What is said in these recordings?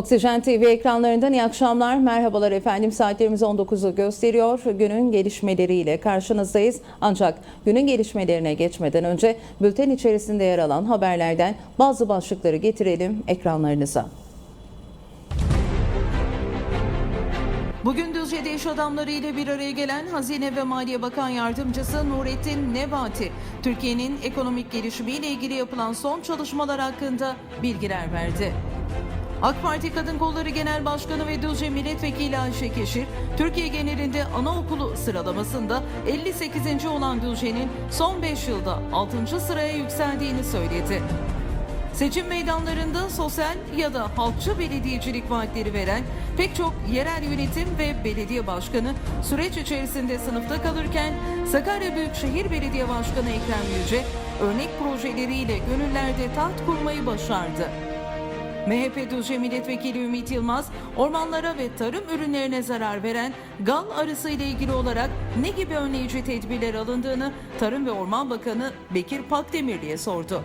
Oksijen TV ekranlarından iyi akşamlar. Merhabalar efendim. Saatlerimiz 19'u gösteriyor. Günün gelişmeleriyle karşınızdayız. Ancak günün gelişmelerine geçmeden önce bülten içerisinde yer alan haberlerden bazı başlıkları getirelim ekranlarınıza. Bugün Düzce'de iş adamları ile bir araya gelen Hazine ve Maliye Bakan Yardımcısı Nurettin Nebati, Türkiye'nin ekonomik gelişimiyle ilgili yapılan son çalışmalar hakkında bilgiler verdi. AK Parti Kadın Kolları Genel Başkanı ve Düzce Milletvekili Ayşe Keşir, Türkiye genelinde anaokulu sıralamasında 58. olan Düzce'nin son 5 yılda 6. sıraya yükseldiğini söyledi. Seçim meydanlarında sosyal ya da halkçı belediyecilik vaatleri veren pek çok yerel yönetim ve belediye başkanı süreç içerisinde sınıfta kalırken Sakarya Büyükşehir Belediye Başkanı Ekrem Yüce örnek projeleriyle gönüllerde taht kurmayı başardı. MHP Düzce Milletvekili Ümit Yılmaz, ormanlara ve tarım ürünlerine zarar veren gal arısı ile ilgili olarak ne gibi önleyici tedbirler alındığını Tarım ve Orman Bakanı Bekir Pakdemirli'ye sordu.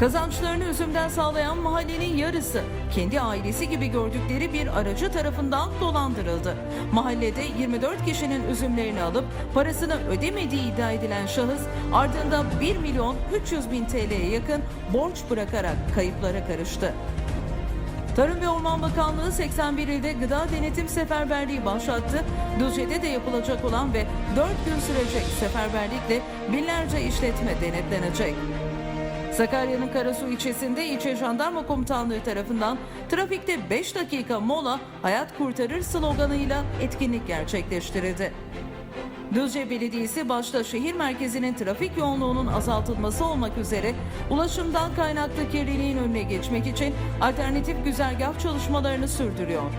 Kazançlarını üzümden sağlayan mahallenin yarısı kendi ailesi gibi gördükleri bir aracı tarafından dolandırıldı. Mahallede 24 kişinin üzümlerini alıp parasını ödemediği iddia edilen şahıs ardından 1 milyon 300 bin TL'ye yakın borç bırakarak kayıplara karıştı. Tarım ve Orman Bakanlığı 81 ilde gıda denetim seferberliği başlattı. Düzce'de de yapılacak olan ve 4 gün sürecek seferberlikle binlerce işletme denetlenecek. Sakarya'nın Karasu ilçesinde ilçe jandarma komutanlığı tarafından trafikte 5 dakika mola hayat kurtarır sloganıyla etkinlik gerçekleştirildi. Düzce Belediyesi başta şehir merkezinin trafik yoğunluğunun azaltılması olmak üzere ulaşımdan kaynaklı kirliliğin önüne geçmek için alternatif güzergah çalışmalarını sürdürüyor.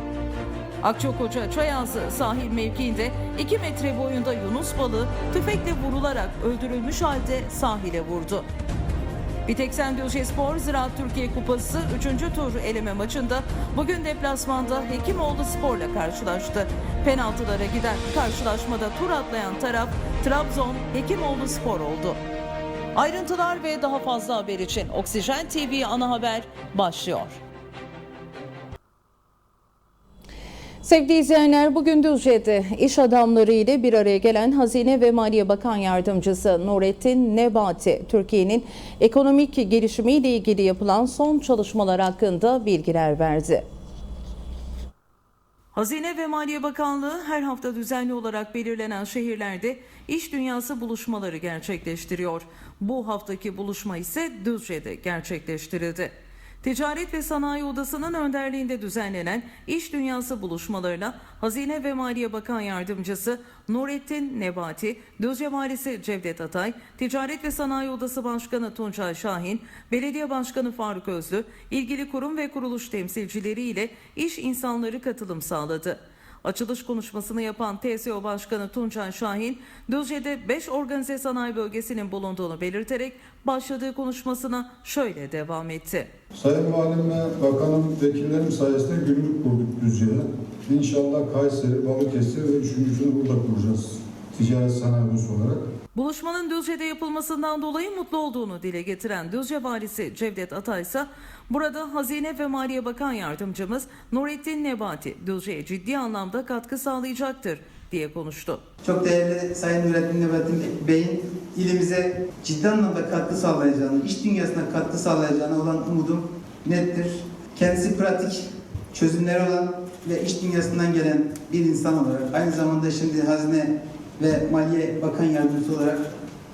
Akçakoca Çayazı sahil mevkiinde 2 metre boyunda Yunus balığı tüfekle vurularak öldürülmüş halde sahile vurdu. Biteksen Düzce Spor Ziraat Türkiye Kupası 3. tur eleme maçında bugün deplasmanda Hekimoğlu Spor'la karşılaştı. Penaltılara giden karşılaşmada tur atlayan taraf Trabzon Hekimoğlu Spor oldu. Ayrıntılar ve daha fazla haber için Oksijen TV ana haber başlıyor. Sevgili izleyenler bugün Düzce'de iş adamları ile bir araya gelen Hazine ve Maliye Bakan Yardımcısı Nurettin Nebati, Türkiye'nin ekonomik gelişimiyle ilgili yapılan son çalışmalar hakkında bilgiler verdi. Hazine ve Maliye Bakanlığı her hafta düzenli olarak belirlenen şehirlerde iş dünyası buluşmaları gerçekleştiriyor. Bu haftaki buluşma ise Düzce'de gerçekleştirildi. Ticaret ve Sanayi Odası'nın önderliğinde düzenlenen iş dünyası buluşmalarına Hazine ve Maliye Bakan Yardımcısı Nurettin Nebati, Düzce Valisi Cevdet Atay, Ticaret ve Sanayi Odası Başkanı Tuncay Şahin, Belediye Başkanı Faruk Özlü, ilgili kurum ve kuruluş temsilcileri ile iş insanları katılım sağladı. Açılış konuşmasını yapan TSO Başkanı Tuncay Şahin, Düzce'de 5 organize sanayi bölgesinin bulunduğunu belirterek başladığı konuşmasına şöyle devam etti. Sayın Valim ve Bakanım, vekillerim sayesinde gümrük kurduk Düzce'ye. İnşallah Kayseri, Balıkesir ve üçüncüsünü burada kuracağız. Ticaret sanayi odası olarak. Buluşmanın Düzce'de yapılmasından dolayı mutlu olduğunu dile getiren Düzce Valisi Cevdet Atay ise burada Hazine ve Maliye Bakan Yardımcımız Nurettin Nebati Düzce'ye ciddi anlamda katkı sağlayacaktır diye konuştu. Çok değerli Sayın Nurettin Nebati Bey'in ilimize ciddi anlamda katkı sağlayacağını, iş dünyasına katkı sağlayacağına olan umudum nettir. Kendisi pratik çözümleri olan ve iş dünyasından gelen bir insan olarak aynı zamanda şimdi Hazine ve Maliye Bakan Yardımcısı olarak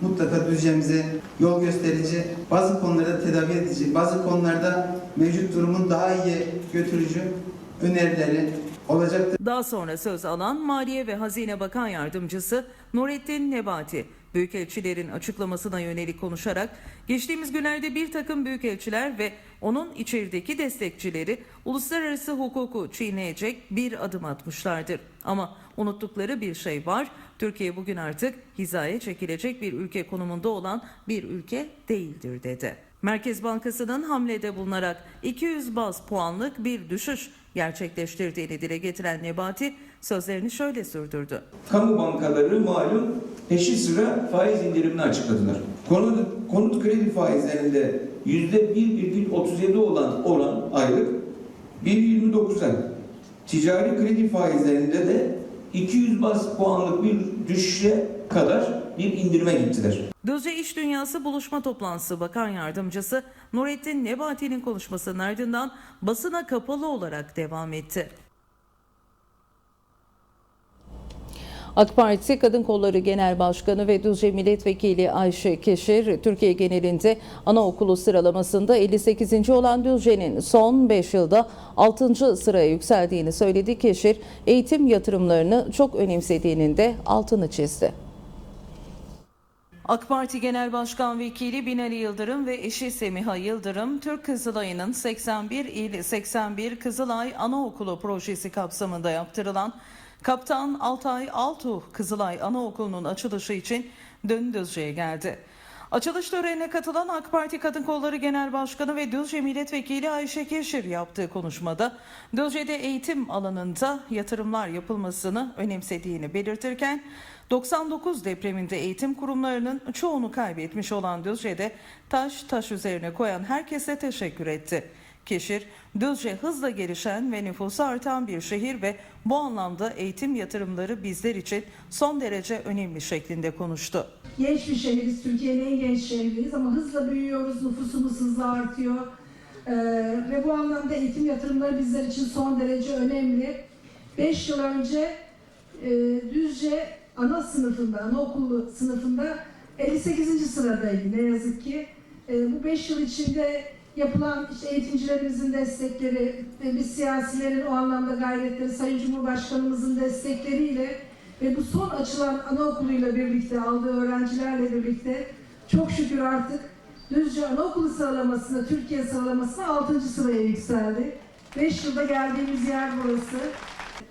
mutlaka Düzce'mize yol gösterici, bazı konularda tedavi edici, bazı konularda mevcut durumun daha iyi götürücü önerileri olacaktır. Daha sonra söz alan Maliye ve Hazine Bakan Yardımcısı Nurettin Nebati, Büyükelçilerin açıklamasına yönelik konuşarak geçtiğimiz günlerde bir takım büyükelçiler ve onun içerideki destekçileri uluslararası hukuku çiğneyecek bir adım atmışlardır. Ama unuttukları bir şey var. Türkiye bugün artık hizaya çekilecek bir ülke konumunda olan bir ülke değildir dedi. Merkez Bankası'nın hamlede bulunarak 200 baz puanlık bir düşüş gerçekleştirdiğini dile getiren Nebati sözlerini şöyle sürdürdü. Kamu bankaları malum peşi sıra faiz indirimini açıkladılar. Konut, konut kredi faizlerinde yüzde 1,37 olan oran aylık 1.29'a ticari kredi faizlerinde de 200 bas puanlık bir düşüşe kadar bir indirime gittiler. Düzce İş Dünyası Buluşma Toplantısı Bakan Yardımcısı Nurettin Nebati'nin konuşmasının ardından basına kapalı olarak devam etti. AK Parti Kadın Kolları Genel Başkanı ve Düzce Milletvekili Ayşe Keşir, Türkiye genelinde anaokulu sıralamasında 58. olan Düzce'nin son 5 yılda 6. sıraya yükseldiğini söyledi. Keşir, eğitim yatırımlarını çok önemsediğinin de altını çizdi. AK Parti Genel Başkan Vekili Binali Yıldırım ve eşi Semiha Yıldırım, Türk Kızılay'ın 81 il 81 Kızılay Anaokulu projesi kapsamında yaptırılan Kaptan Altay Altuğ Kızılay Anaokulu'nun açılışı için dün Düzce'ye geldi. Açılış törenine katılan AK Parti Kadın Kolları Genel Başkanı ve Düzce Milletvekili Ayşe Keşir yaptığı konuşmada Düzce'de eğitim alanında yatırımlar yapılmasını önemsediğini belirtirken 99 depreminde eğitim kurumlarının çoğunu kaybetmiş olan Düzce'de taş taş üzerine koyan herkese teşekkür etti. Keşir, Düzce hızla gelişen ve nüfusu artan bir şehir ve bu anlamda eğitim yatırımları bizler için son derece önemli şeklinde konuştu. genç bir şehiriz, Türkiye'nin en genç şehriyiz ama hızla büyüyoruz, nüfusumuz hızla artıyor. Ee, ve bu anlamda eğitim yatırımları bizler için son derece önemli. 5 yıl önce e, Düzce ana sınıfında, anaokulu sınıfında 58. sıradaydı ne yazık ki. E, bu 5 yıl içinde yapılan işte eğitimcilerimizin destekleri, e, biz siyasilerin o anlamda gayretleri, Sayın Cumhurbaşkanımızın destekleriyle ve bu son açılan anaokuluyla birlikte, aldığı öğrencilerle birlikte çok şükür artık Düzce Anaokulu sıralamasında, Türkiye sıralamasında 6. sıraya yükseldi. 5 yılda geldiğimiz yer burası.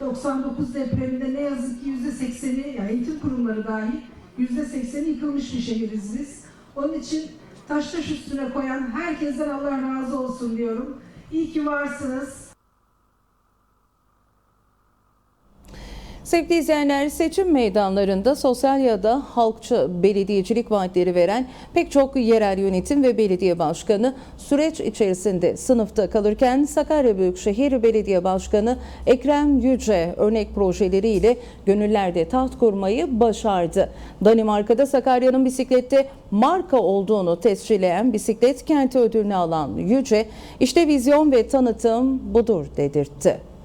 99 depreminde ne yazık ki %80'i, yani eğitim kurumları dahil %80'i yıkılmış bir şehiriz biz. Onun için taş taş üstüne koyan herkesten Allah razı olsun diyorum. İyi ki varsınız. Sevgili izleyenler seçim meydanlarında sosyal ya da halkçı belediyecilik vaatleri veren pek çok yerel yönetim ve belediye başkanı süreç içerisinde sınıfta kalırken Sakarya Büyükşehir Belediye Başkanı Ekrem Yüce örnek projeleriyle gönüllerde taht kurmayı başardı. Danimarka'da Sakarya'nın bisiklette marka olduğunu tescilleyen bisiklet kenti ödülünü alan Yüce işte vizyon ve tanıtım budur dedirtti.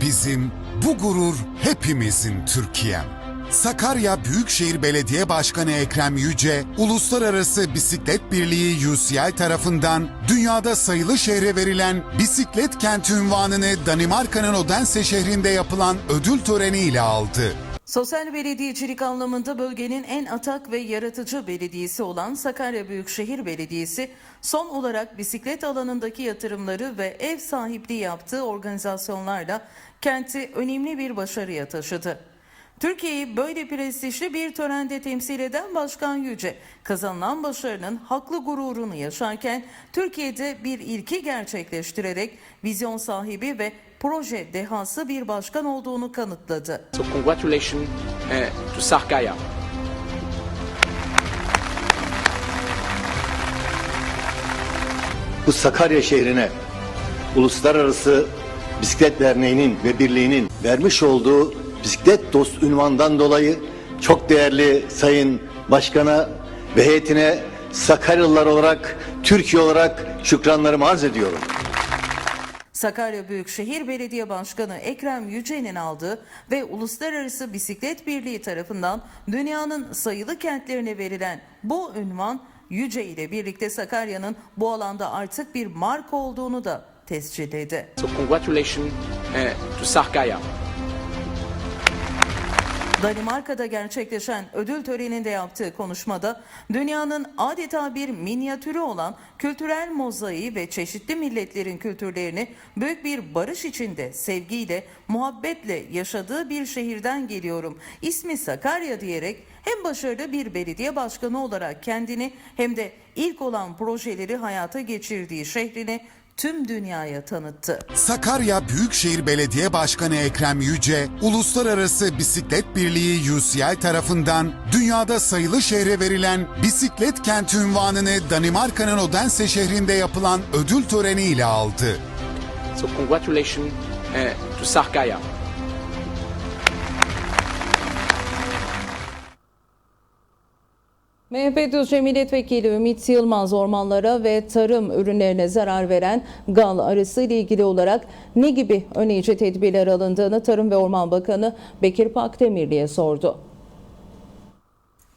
Bizim bu gurur hepimizin Türkiye'm. Sakarya Büyükşehir Belediye Başkanı Ekrem Yüce, Uluslararası Bisiklet Birliği UCI tarafından dünyada sayılı şehre verilen bisiklet kenti unvanını Danimarka'nın Odense şehrinde yapılan ödül töreniyle aldı. Sosyal belediyecilik anlamında bölgenin en atak ve yaratıcı belediyesi olan Sakarya Büyükşehir Belediyesi son olarak bisiklet alanındaki yatırımları ve ev sahipliği yaptığı organizasyonlarla kenti önemli bir başarıya taşıdı. Türkiye'yi böyle prestijli bir törende temsil eden Başkan Yüce, kazanılan başarının haklı gururunu yaşarken Türkiye'de bir ilki gerçekleştirerek vizyon sahibi ve proje dehası bir başkan olduğunu kanıtladı. So congratulations uh, to Sarkaya. bu Sakarya şehrine Uluslararası Bisiklet Derneği'nin ve birliğinin vermiş olduğu bisiklet dost ünvandan dolayı çok değerli Sayın Başkan'a ve heyetine Sakaryalılar olarak, Türkiye olarak şükranlarımı arz ediyorum. Sakarya Büyükşehir Belediye Başkanı Ekrem Yüce'nin aldığı ve Uluslararası Bisiklet Birliği tarafından dünyanın sayılı kentlerine verilen bu ünvan Yüce ile birlikte Sakarya'nın bu alanda artık bir marka olduğunu da tescilledi. So congratulations uh, to Sarkaya. Danimarka'da gerçekleşen ödül töreninde yaptığı konuşmada dünyanın adeta bir minyatürü olan kültürel mozaiği ve çeşitli milletlerin kültürlerini büyük bir barış içinde, sevgiyle, muhabbetle yaşadığı bir şehirden geliyorum. İsmi Sakarya diyerek hem başarılı bir belediye başkanı olarak kendini hem de ilk olan projeleri hayata geçirdiği şehrini tüm dünyaya tanıttı. Sakarya Büyükşehir Belediye Başkanı Ekrem Yüce, Uluslararası Bisiklet Birliği UCI tarafından dünyada sayılı şehre verilen bisiklet kenti unvanını Danimarka'nın Odense şehrinde yapılan ödül töreniyle aldı. So congratulations uh, to Sarkaya. MHP Düzce Milletvekili Ümit Yılmaz ormanlara ve tarım ürünlerine zarar veren gal arısı ile ilgili olarak ne gibi önleyici tedbirler alındığını Tarım ve Orman Bakanı Bekir Pakdemirli'ye sordu.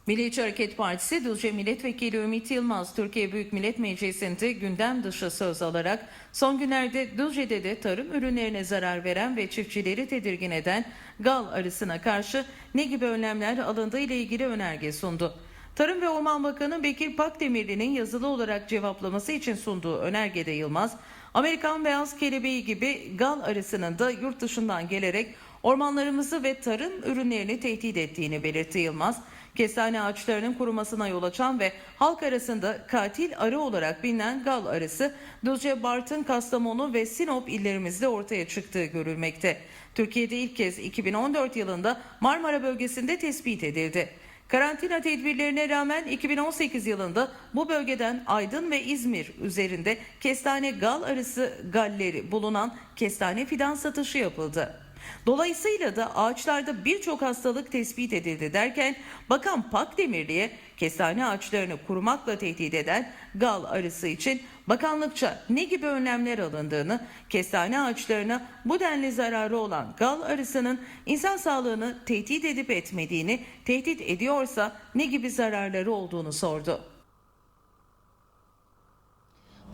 Milliyetçi Hareket Partisi Düzce Milletvekili Ümit Yılmaz Türkiye Büyük Millet Meclisi'nde gündem dışı söz alarak son günlerde Düzce'de de tarım ürünlerine zarar veren ve çiftçileri tedirgin eden gal arısına karşı ne gibi önlemler alındığı ile ilgili önerge sundu. Tarım ve Orman Bakanı Bekir Pakdemirli'nin yazılı olarak cevaplaması için sunduğu önergede Yılmaz, Amerikan beyaz kelebeği gibi gal arısının da yurt dışından gelerek ormanlarımızı ve tarım ürünlerini tehdit ettiğini belirtti Yılmaz. Kestane ağaçlarının kurumasına yol açan ve halk arasında katil arı olarak bilinen gal arısı Düzce, Bartın, Kastamonu ve Sinop illerimizde ortaya çıktığı görülmekte. Türkiye'de ilk kez 2014 yılında Marmara bölgesinde tespit edildi. Karantina tedbirlerine rağmen 2018 yılında bu bölgeden Aydın ve İzmir üzerinde kestane gal arısı galleri bulunan kestane fidan satışı yapıldı. Dolayısıyla da ağaçlarda birçok hastalık tespit edildi derken Bakan Pakdemirli'ye kestane ağaçlarını kurumakla tehdit eden gal arısı için bakanlıkça ne gibi önlemler alındığını, kestane ağaçlarına bu denli zararı olan gal arısının insan sağlığını tehdit edip etmediğini, tehdit ediyorsa ne gibi zararları olduğunu sordu.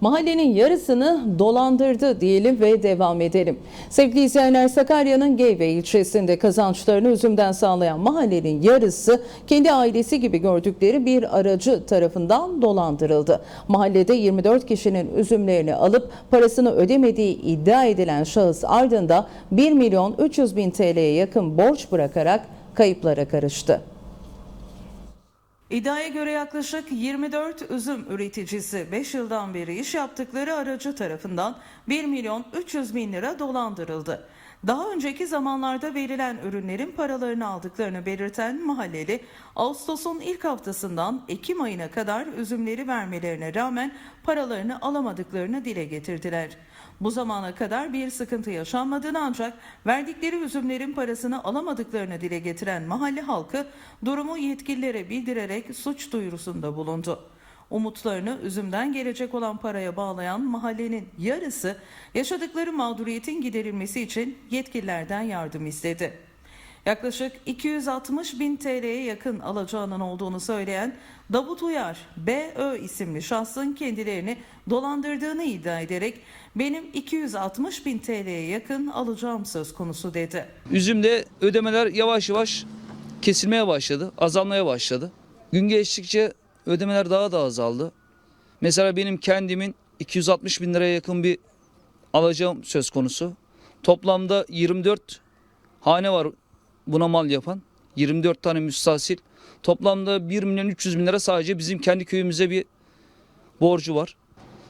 Mahallenin yarısını dolandırdı diyelim ve devam edelim. Sevgili izleyenler Sakarya'nın Geyve ilçesinde kazançlarını üzümden sağlayan mahallenin yarısı kendi ailesi gibi gördükleri bir aracı tarafından dolandırıldı. Mahallede 24 kişinin üzümlerini alıp parasını ödemediği iddia edilen şahıs ardında 1 milyon 300 bin TL'ye yakın borç bırakarak kayıplara karıştı. İddiaya göre yaklaşık 24 üzüm üreticisi 5 yıldan beri iş yaptıkları aracı tarafından 1 milyon 300 bin lira dolandırıldı. Daha önceki zamanlarda verilen ürünlerin paralarını aldıklarını belirten mahalleli, Ağustos'un ilk haftasından Ekim ayına kadar üzümleri vermelerine rağmen paralarını alamadıklarını dile getirdiler. Bu zamana kadar bir sıkıntı yaşanmadığını ancak verdikleri üzümlerin parasını alamadıklarını dile getiren mahalle halkı durumu yetkililere bildirerek suç duyurusunda bulundu. Umutlarını üzümden gelecek olan paraya bağlayan mahallenin yarısı yaşadıkları mağduriyetin giderilmesi için yetkililerden yardım istedi. Yaklaşık 260 bin TL'ye yakın alacağının olduğunu söyleyen Davut Uyar, BÖ isimli şahsın kendilerini dolandırdığını iddia ederek benim 260 bin TL'ye yakın alacağım söz konusu dedi. Üzümde ödemeler yavaş yavaş kesilmeye başladı, azalmaya başladı. Gün geçtikçe ödemeler daha da azaldı. Mesela benim kendimin 260 bin liraya yakın bir alacağım söz konusu. Toplamda 24 hane var buna mal yapan. 24 tane müstahsil. Toplamda 1 milyon 300 bin lira sadece bizim kendi köyümüze bir borcu var.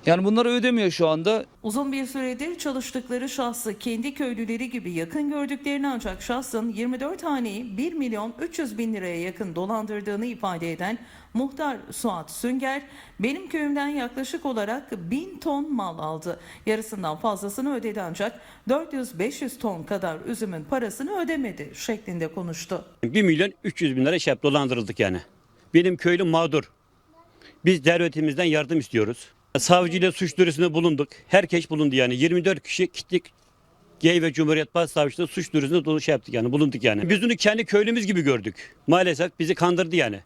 Yani bunları ödemiyor şu anda. Uzun bir süredir çalıştıkları şahsı kendi köylüleri gibi yakın gördüklerini ancak şahsın 24 haneyi 1 milyon 300 bin liraya yakın dolandırdığını ifade eden muhtar Suat Sünger, benim köyümden yaklaşık olarak 1000 ton mal aldı. Yarısından fazlasını ödedi ancak 400-500 ton kadar üzümün parasını ödemedi şeklinde konuştu. 1 milyon 300 bin lira şey dolandırıldık yani. Benim köylüm mağdur. Biz devletimizden yardım istiyoruz. Savcıyla suç duyurusunda bulunduk. Herkes bulundu yani. 24 kişi gittik. Gey ve Cumhuriyet Başsavcısı'nda suç duyurusunda dolu şey yaptık yani bulunduk yani. Biz bunu kendi köylümüz gibi gördük. Maalesef bizi kandırdı yani.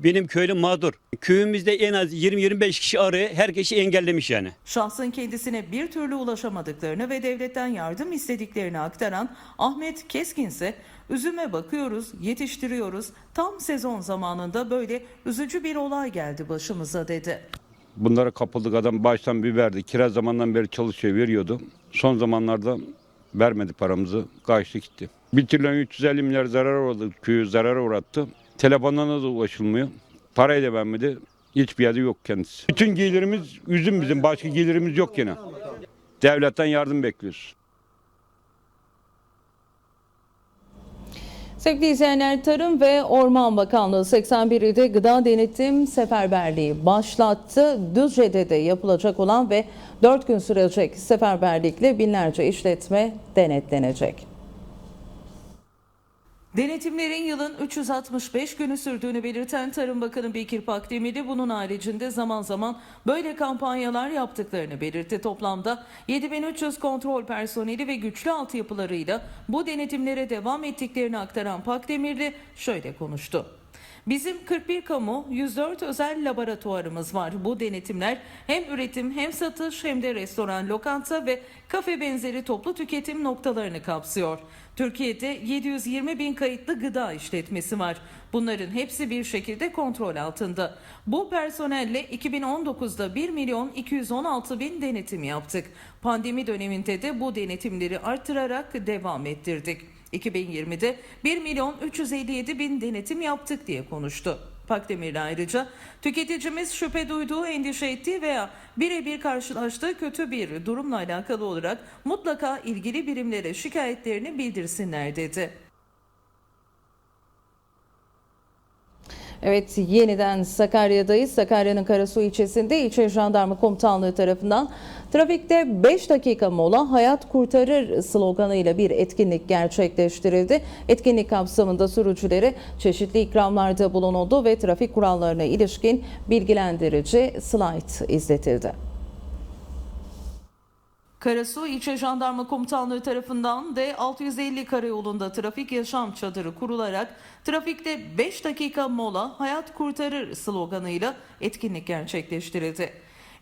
Benim köylüm mağdur. Köyümüzde en az 20-25 kişi arıyor. Herkesi engellemiş yani. Şahsın kendisine bir türlü ulaşamadıklarını ve devletten yardım istediklerini aktaran Ahmet Keskin ise üzüme bakıyoruz, yetiştiriyoruz. Tam sezon zamanında böyle üzücü bir olay geldi başımıza dedi. Bunlara kapıldık adam baştan bir verdi. Kiraz zamandan beri çalışıyor veriyordu. Son zamanlarda vermedi paramızı. Kaçtı gitti. 1 trilyon 350 milyar zarar uğradı. Köyü zarara uğrattı. Telefonlarına da ulaşılmıyor. Parayı da vermedi. Hiçbir yerde yok kendisi. Bütün gelirimiz üzüm bizim. Başka gelirimiz yok yine. Devletten yardım bekliyoruz. Sevgili izleyenler Tarım ve Orman Bakanlığı 81 ilde gıda denetim seferberliği başlattı. Düzce'de de yapılacak olan ve 4 gün sürecek seferberlikle binlerce işletme denetlenecek. Denetimlerin yılın 365 günü sürdüğünü belirten Tarım Bakanı Bekir Pakdemirli bunun haricinde zaman zaman böyle kampanyalar yaptıklarını belirtti. Toplamda 7300 kontrol personeli ve güçlü altyapılarıyla bu denetimlere devam ettiklerini aktaran Pakdemirli şöyle konuştu. Bizim 41 kamu, 104 özel laboratuvarımız var. Bu denetimler hem üretim hem satış hem de restoran, lokanta ve kafe benzeri toplu tüketim noktalarını kapsıyor. Türkiye'de 720 bin kayıtlı gıda işletmesi var. Bunların hepsi bir şekilde kontrol altında. Bu personelle 2019'da 1 milyon 216 bin denetim yaptık. Pandemi döneminde de bu denetimleri artırarak devam ettirdik. 2020'de 1 milyon 357 bin denetim yaptık diye konuştu. Pakdemirli ayrıca tüketicimiz şüphe duyduğu, endişe ettiği veya birebir karşılaştığı kötü bir durumla alakalı olarak mutlaka ilgili birimlere şikayetlerini bildirsinler dedi. Evet yeniden Sakarya'dayız. Sakarya'nın Karasu ilçesinde ilçe jandarma komutanlığı tarafından trafikte 5 dakika mola hayat kurtarır sloganıyla bir etkinlik gerçekleştirildi. Etkinlik kapsamında sürücülere çeşitli ikramlarda bulunuldu ve trafik kurallarına ilişkin bilgilendirici slide izletildi. Karasu İlçe Jandarma Komutanlığı tarafından D650 karayolunda trafik yaşam çadırı kurularak trafikte 5 dakika mola hayat kurtarır sloganıyla etkinlik gerçekleştirildi.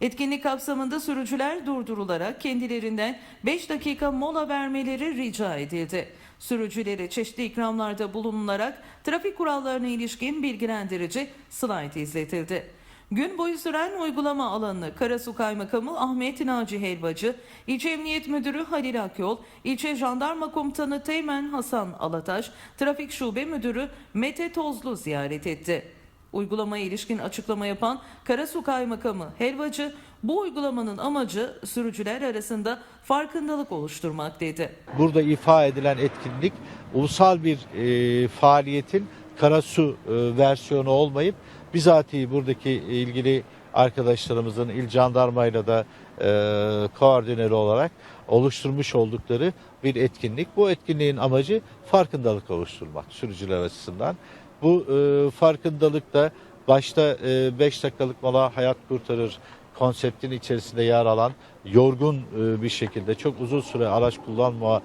Etkinlik kapsamında sürücüler durdurularak kendilerinden 5 dakika mola vermeleri rica edildi. Sürücülere çeşitli ikramlarda bulunularak trafik kurallarına ilişkin bilgilendirici slide izletildi. Gün boyu süren uygulama alanını Karasu Kaymakamı Ahmet Naci Helvacı, İlçe Emniyet Müdürü Halil Akyol, İlçe Jandarma Komutanı Teğmen Hasan Alataş, Trafik Şube Müdürü Mete Tozlu ziyaret etti. Uygulamaya ilişkin açıklama yapan Karasu Kaymakamı Helvacı, bu uygulamanın amacı sürücüler arasında farkındalık oluşturmak dedi. Burada ifa edilen etkinlik ulusal bir e, faaliyetin Karasu e, versiyonu olmayıp bizatihi buradaki ilgili arkadaşlarımızın il jandarmayla da e, koordineli olarak oluşturmuş oldukları bir etkinlik. Bu etkinliğin amacı farkındalık oluşturmak sürücüler açısından. Bu e, farkındalık da başta 5 dakikalık mola hayat kurtarır konseptin içerisinde yer alan yorgun e, bir şekilde çok uzun süre araç kullanma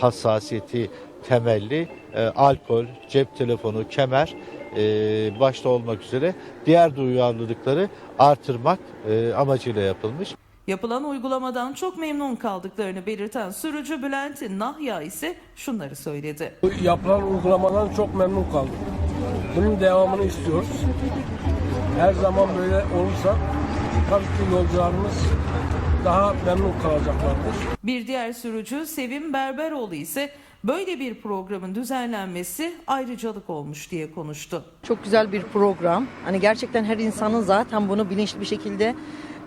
hassasiyeti temelli e, alkol, cep telefonu, kemer e, başta olmak üzere diğer duyarlılıkları artırmak e, amacıyla yapılmış. Yapılan uygulamadan çok memnun kaldıklarını belirten sürücü Bülent Nahya ise şunları söyledi. Bu yapılan uygulamadan çok memnun kaldım. Bunun devamını istiyoruz. Her zaman böyle olursa tabii ki yolcularımız daha memnun kalacaklardır. Bir diğer sürücü Sevim Berberoğlu ise böyle bir programın düzenlenmesi ayrıcalık olmuş diye konuştu. Çok güzel bir program. Hani gerçekten her insanın zaten bunu bilinçli bir şekilde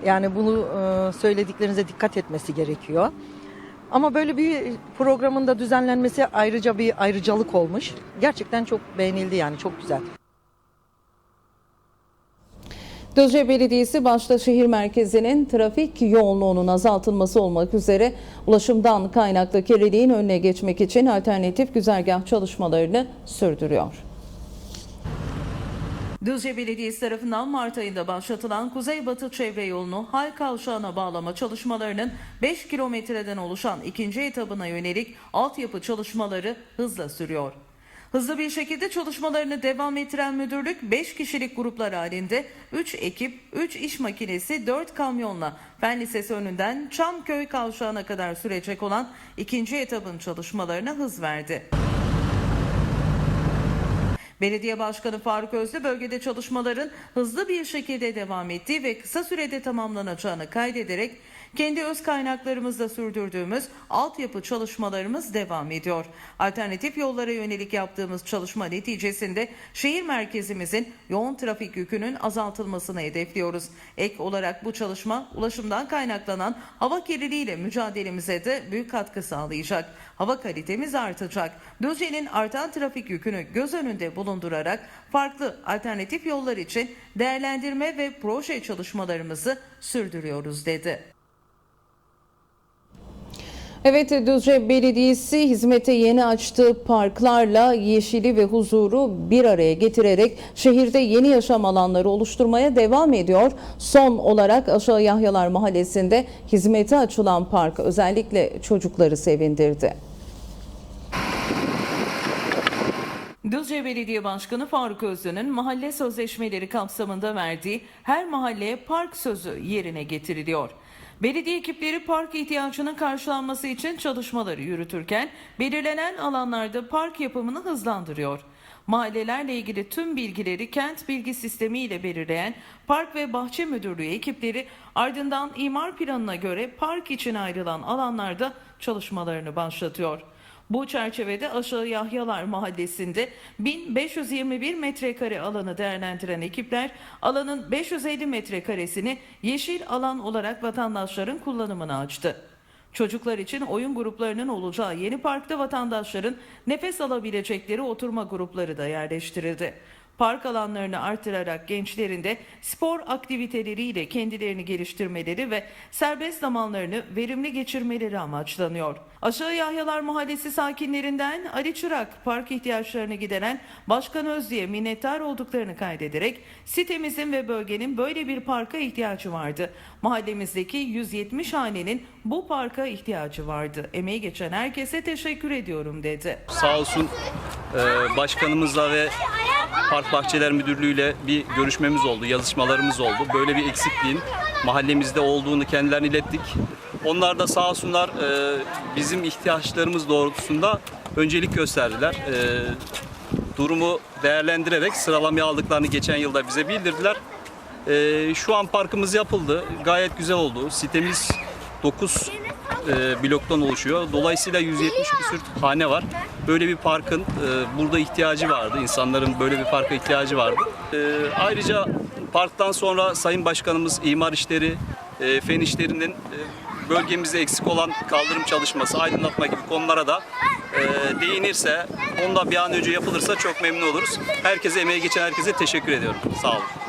yani bunu e, söylediklerinize dikkat etmesi gerekiyor. Ama böyle bir programın da düzenlenmesi ayrıca bir ayrıcalık olmuş. Gerçekten çok beğenildi yani çok güzel. Düzce Belediyesi başta şehir merkezinin trafik yoğunluğunun azaltılması olmak üzere ulaşımdan kaynaklı kirliliğin önüne geçmek için alternatif güzergah çalışmalarını sürdürüyor. Düzce Belediyesi tarafından Mart ayında başlatılan Kuzeybatı Çevre Yolunu Hal Kavşağı'na bağlama çalışmalarının 5 kilometreden oluşan ikinci etabına yönelik altyapı çalışmaları hızla sürüyor. Hızlı bir şekilde çalışmalarını devam ettiren müdürlük 5 kişilik gruplar halinde 3 ekip, 3 iş makinesi, 4 kamyonla Fen Lisesi önünden Çamköy kavşağına kadar sürecek olan ikinci etabın çalışmalarına hız verdi. Belediye Başkanı Faruk Özlü bölgede çalışmaların hızlı bir şekilde devam ettiği ve kısa sürede tamamlanacağını kaydederek kendi öz kaynaklarımızla sürdürdüğümüz altyapı çalışmalarımız devam ediyor. Alternatif yollara yönelik yaptığımız çalışma neticesinde şehir merkezimizin yoğun trafik yükünün azaltılmasını hedefliyoruz. Ek olarak bu çalışma ulaşımdan kaynaklanan hava kirliliğiyle mücadelemize de büyük katkı sağlayacak. Hava kalitemiz artacak. Düzce'nin artan trafik yükünü göz önünde bulundurarak farklı alternatif yollar için değerlendirme ve proje çalışmalarımızı sürdürüyoruz dedi. Evet Düzce Belediyesi hizmete yeni açtığı parklarla yeşili ve huzuru bir araya getirerek şehirde yeni yaşam alanları oluşturmaya devam ediyor. Son olarak Aşağı Yahyalar Mahallesi'nde hizmete açılan park özellikle çocukları sevindirdi. Düzce Belediye Başkanı Faruk Özlü'nün mahalle sözleşmeleri kapsamında verdiği her mahalleye park sözü yerine getiriliyor. Belediye ekipleri park ihtiyacının karşılanması için çalışmaları yürütürken belirlenen alanlarda park yapımını hızlandırıyor. Mahallelerle ilgili tüm bilgileri kent bilgi sistemi ile belirleyen Park ve Bahçe Müdürlüğü ekipleri ardından imar planına göre park için ayrılan alanlarda çalışmalarını başlatıyor. Bu çerçevede Aşağı Yahyalar Mahallesi'nde 1521 metrekare alanı değerlendiren ekipler alanın 550 metrekaresini yeşil alan olarak vatandaşların kullanımına açtı. Çocuklar için oyun gruplarının olacağı yeni parkta vatandaşların nefes alabilecekleri oturma grupları da yerleştirildi. Park alanlarını artırarak gençlerin de spor aktiviteleriyle kendilerini geliştirmeleri ve serbest zamanlarını verimli geçirmeleri amaçlanıyor. Aşağı Yahyalar Mahallesi sakinlerinden Ali Çırak park ihtiyaçlarını gideren Başkan Özdi'ye minnettar olduklarını kaydederek sitemizin ve bölgenin böyle bir parka ihtiyacı vardı. Mahallemizdeki 170 hanenin bu parka ihtiyacı vardı. Emeği geçen herkese teşekkür ediyorum dedi. Sağ olsun e, başkanımızla ve Park Bahçeler Müdürlüğü'yle bir görüşmemiz oldu, yazışmalarımız oldu. Böyle bir eksikliğin mahallemizde olduğunu kendilerine ilettik. Onlar da sağ olsunlar e, bizim ihtiyaçlarımız doğrultusunda öncelik gösterdiler. E, durumu değerlendirerek sıralamaya aldıklarını geçen yılda bize bildirdiler. E, şu an parkımız yapıldı. Gayet güzel oldu. Sitemiz 9 e, bloktan oluşuyor. Dolayısıyla 170 küsür hane var. Böyle bir parkın e, burada ihtiyacı vardı. İnsanların böyle bir parka ihtiyacı vardı. E, ayrıca parktan sonra Sayın Başkanımız imar işleri, e, fen işlerinin e, bölgemizde eksik olan kaldırım çalışması, aydınlatma gibi konulara da e, değinirse, onda bir an önce yapılırsa çok memnun oluruz. Herkese, emeği geçen herkese teşekkür ediyorum. Sağ olun.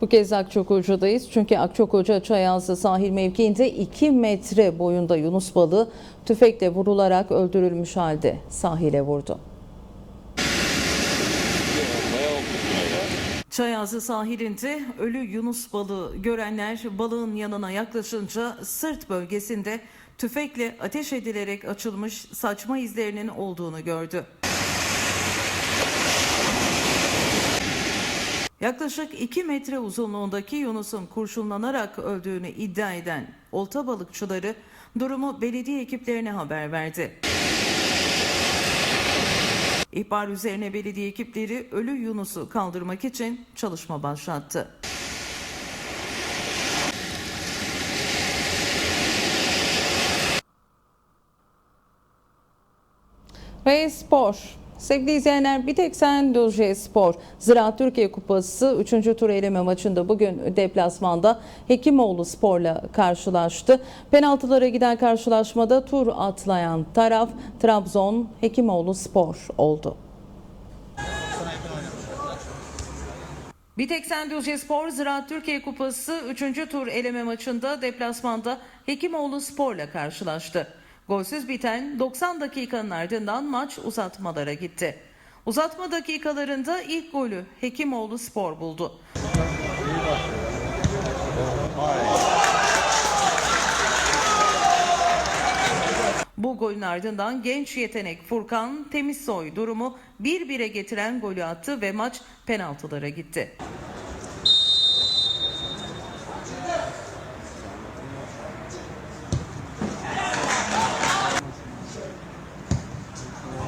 Bu kez Akçakoca'dayız çünkü Akçakoca Çayazı sahil mevkiinde 2 metre boyunda Yunus balığı tüfekle vurularak öldürülmüş halde sahile vurdu. Çayazı sahilinde ölü Yunus balığı görenler balığın yanına yaklaşınca sırt bölgesinde tüfekle ateş edilerek açılmış saçma izlerinin olduğunu gördü. Yaklaşık 2 metre uzunluğundaki Yunus'un kurşunlanarak öldüğünü iddia eden olta balıkçıları durumu belediye ekiplerine haber verdi. İhbar üzerine belediye ekipleri ölü Yunus'u kaldırmak için çalışma başlattı. Ve spor. Sevgili izleyenler bir tek sen Düzce Spor. Ziraat Türkiye Kupası 3. tur eleme maçında bugün deplasmanda Hekimoğlu Spor'la karşılaştı. Penaltılara giden karşılaşmada tur atlayan taraf Trabzon Hekimoğlu Spor oldu. Biteksen Düzce Spor Ziraat Türkiye Kupası 3. tur eleme maçında deplasmanda Hekimoğlu Spor'la karşılaştı. Golsüz biten 90 dakikanın ardından maç uzatmalara gitti. Uzatma dakikalarında ilk golü Hekimoğlu Spor buldu. Bu golün ardından genç yetenek Furkan Temizsoy durumu 1-1'e getiren golü attı ve maç penaltılara gitti.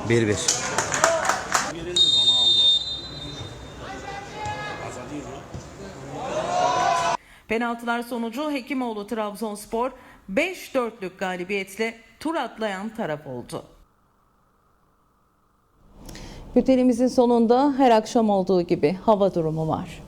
1-1. Penaltılar sonucu Hekimoğlu Trabzonspor 5-4'lük galibiyetle tur atlayan taraf oldu. Bültenimizin sonunda her akşam olduğu gibi hava durumu var.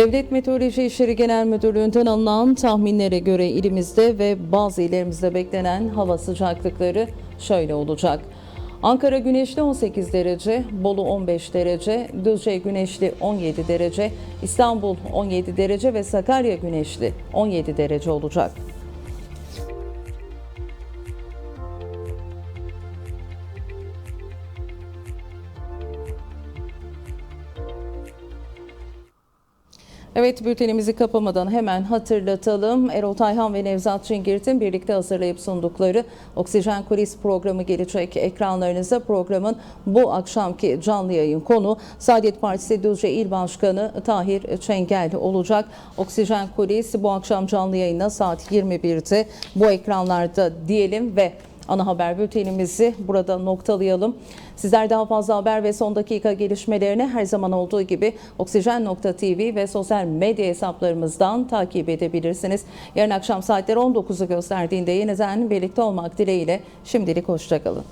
Devlet Meteoroloji İşleri Genel Müdürlüğü'nden alınan tahminlere göre ilimizde ve bazı illerimizde beklenen hava sıcaklıkları şöyle olacak. Ankara güneşli 18 derece, Bolu 15 derece, Düzce güneşli 17 derece, İstanbul 17 derece ve Sakarya güneşli 17 derece olacak. Evet bültenimizi kapamadan hemen hatırlatalım. Erol Tayhan ve Nevzat Cingirt'in birlikte hazırlayıp sundukları Oksijen Kulis programı gelecek ekranlarınıza. Programın bu akşamki canlı yayın konu Saadet Partisi Düzce İl Başkanı Tahir Çengel olacak. Oksijen Kulis bu akşam canlı yayına saat 21'de bu ekranlarda diyelim ve ana haber bültenimizi burada noktalayalım. Sizler daha fazla haber ve son dakika gelişmelerini her zaman olduğu gibi oksijen.tv ve sosyal medya hesaplarımızdan takip edebilirsiniz. Yarın akşam saatler 19'u gösterdiğinde yeniden birlikte olmak dileğiyle şimdilik hoşçakalın.